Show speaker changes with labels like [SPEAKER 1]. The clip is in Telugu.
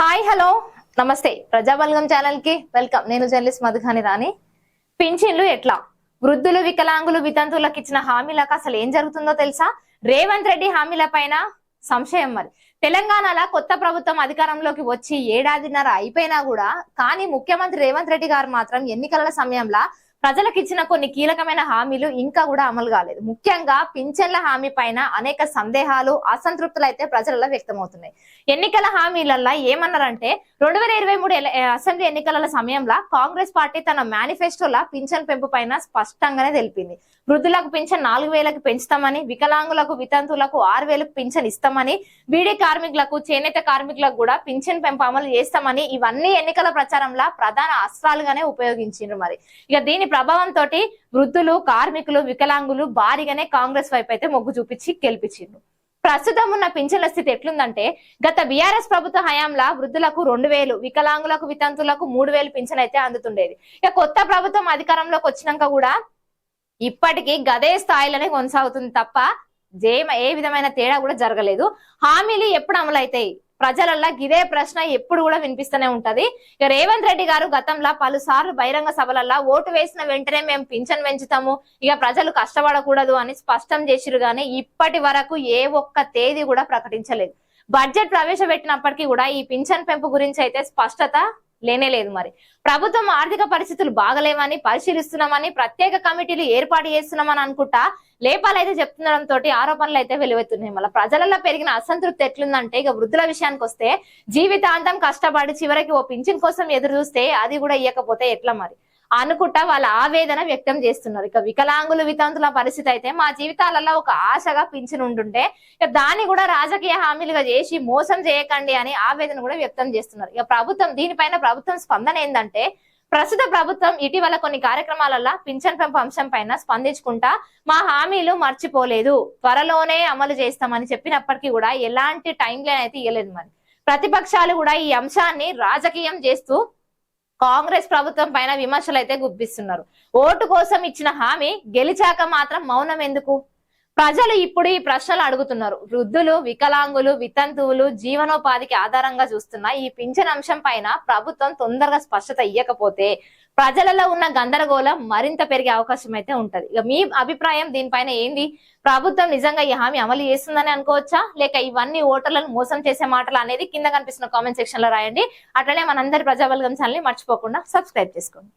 [SPEAKER 1] Hi hello. నమస్తే. ప్రజాబల్గం ఛానల్కి వెల్కమ్. నేను జర్నలిస్ట్ మధుఖాని రాణి. పింఛన్లు ఎట్లా? వృద్ధులు వికలాంగులు వితంతువులకు ఇచ్చిన హామీలకు అసలు ఏం జరుగుతుందో తెలుసా? రేవంత్ రెడ్డి హామీల పైన సంశయం మరి. తెలంగాణలో కొత్త ప్రభుత్వం అధికారంలోకి వచ్చి ఏడాదిన్నర అయిపోయినా కూడా కానీ ముఖ్యమంత్రి రేవంత్ రెడ్డి గారు మాత్రం ఎన్నికల సమయంలో ప్రజలకు ఇచ్చిన కొన్ని కీలకమైన హామీలు ఇంకా కూడా అమలు కాలేదు. ముఖ్యంగా పింఛన్ల హామీ పైన అనేక సందేహాలు అసంతృప్తులు అయితే ప్రజలలో వ్యక్తమవుతున్నాయి. ఎన్నికల హామీలలో ఏమన్నారంటే రెండు వేల ఇరవై మూడు అసెంబ్లీ ఎన్నికల సమయంలో కాంగ్రెస్ పార్టీ తన మేనిఫెస్టోలో పింఛన్ పెంపు పైన స్పష్టంగానే తెలిపింది. వృద్ధులకు పింఛన్ నాలుగు వేలకు పెంచుతామని వికలాంగులకు వితంతువులకు ఆరు వేలకు పింఛన్ ఇస్తామని బీడీ కార్మికులకు చేనేత కార్మికులకు కూడా పింఛన్ పెంపు అమలు చేస్తామని ఇవన్నీ ఎన్నికల ప్రచారంలో ప్రధాన అస్త్రాలుగానే ఉపయోగించిండ్రు మరి. ఇక దీని ప్రభావం తోటి వృద్ధులు కార్మికులు వికలాంగులు భారీగానే కాంగ్రెస్ వైపు అయితే మొగ్గు చూపించి గెలిపించిండ్రు. ప్రస్తుతం ఉన్న పింఛన్ల స్థితి ఎట్లుందంటే గత బీఆర్ఎస్ ప్రభుత్వ హయాంలా వృద్ధులకు రెండు వేలు వికలాంగులకు వితంతులకు మూడు వేలు పింఛన్ అయితే అందుతుండేది. ఇక కొత్త ప్రభుత్వం అధికారంలోకి వచ్చినాక కూడా ఇప్పటికీ గదే స్థాయిలోనే కొనసాగుతుంది తప్ప జేమ ఏ విధమైన తేడా కూడా జరగలేదు. హామీలు ఎప్పుడు అమలైతాయి? ప్రజలల్లో గిదే ప్రశ్న ఎప్పుడు కూడా వినిపిస్తూనే ఉంటది. ఇక రేవంత్ రెడ్డి గారు గతంలో పలుసార్లు బహిరంగ సభలల్లో ఓటు వేసిన వెంటనే మేము పింఛన్ పెంచుతాము. ఇక ప్రజలు కష్టపడకూడదు అని స్పష్టం చేసిరు గానీ ఇప్పటి వరకు ఏ ఒక్క తేదీ కూడా ప్రకటించలేదు. బడ్జెట్ ప్రవేశపెట్టినప్పటికీ కూడా ఈ పింఛన్ పెంపు గురించి అయితే స్పష్టత లేనే లేదు మరి. ప్రభుత్వం ఆర్థిక పరిస్థితులు బాగలేవని పరిశీలిస్తున్నామని ప్రత్యేక కమిటీలు ఏర్పాటు చేస్తున్నామని అనుకుంటా లేపాలైతే చెప్తుండడం తోటి ఆరోపణలు అయితే వెలువెత్తున్నాయి. మళ్ళీ ప్రజలలో పెరిగిన అసంతృప్తి ఎట్లుందంటే ఇక వృద్ధుల విషయానికి వస్తే జీవితాంతం కష్టపడి చివరికి ఓ పింఛన్ కోసం ఎదురు చూస్తే అది కూడా ఇవ్వకపోతే ఎట్లా మరి? అనుకుంటా వాళ్ళ ఆవేదన వ్యక్తం చేస్తున్నారు. ఇక వికలాంగులు వితంతుల పరిస్థితి అయితే మా జీవితాలలో ఒక ఆశగా పింఛను ఉంటుంటే ఇక దాన్ని కూడా రాజకీయ హామీలుగా చేసి మోసం చేయకండి అని ఆవేదన కూడా వ్యక్తం చేస్తున్నారు. ఇక ప్రభుత్వం దీనిపైన ప్రభుత్వం స్పందన ఏంటంటే ప్రస్తుత ప్రభుత్వం ఇటీవల కొన్ని కార్యక్రమాలలో పింఛన్ పెంపు అంశం పైన స్పందించుకుంటా మా హామీలు మర్చిపోలేదు. త్వరలోనే అమలు చేస్తామని చెప్పినప్పటికీ కూడా ఎలాంటి టైం లైన్ అయితే ఇవ్వలేదు మరి. ప్రతిపక్షాలు కూడా ఈ అంశాన్ని రాజకీయం చేస్తూ కాంగ్రెస్ ప్రభుత్వం పైన విమర్శలు అయితే గుప్పిస్తున్నారు. ఓటు కోసం ఇచ్చిన హామీ గెలిచాక మాత్రం మౌనం ఎందుకు? ప్రజలు ఇప్పుడు ఈ ప్రశ్నలు అడుగుతున్నారు. వృద్ధులు వికలాంగులు వితంతువులు జీవనోపాధికి ఆధారంగా చూస్తున్న ఈ పింఛన్ అంశం పైన ప్రభుత్వం తొందరగా స్పష్టత ఇవ్వకపోతే ప్రజలలో ఉన్న గందరగోళం మరింత పెరిగే అవకాశం అయితే ఉంటది. ఇక మీ అభిప్రాయం దీనిపైన ఏంది? ప్రభుత్వం నిజంగా ఈ హామీ అమలు చేస్తుందని అనుకోవచ్చా? లేక ఇవన్నీ ఓటర్లను మోసం చేసే మాటలు అనేది కింద కనిపిస్తున్న కామెంట్ సెక్షన్లో రాయండి. అట్లనే మనందరి ప్రజాబలగం ఛానల్ని మర్చిపోకుండా సబ్స్క్రైబ్ చేసుకోండి.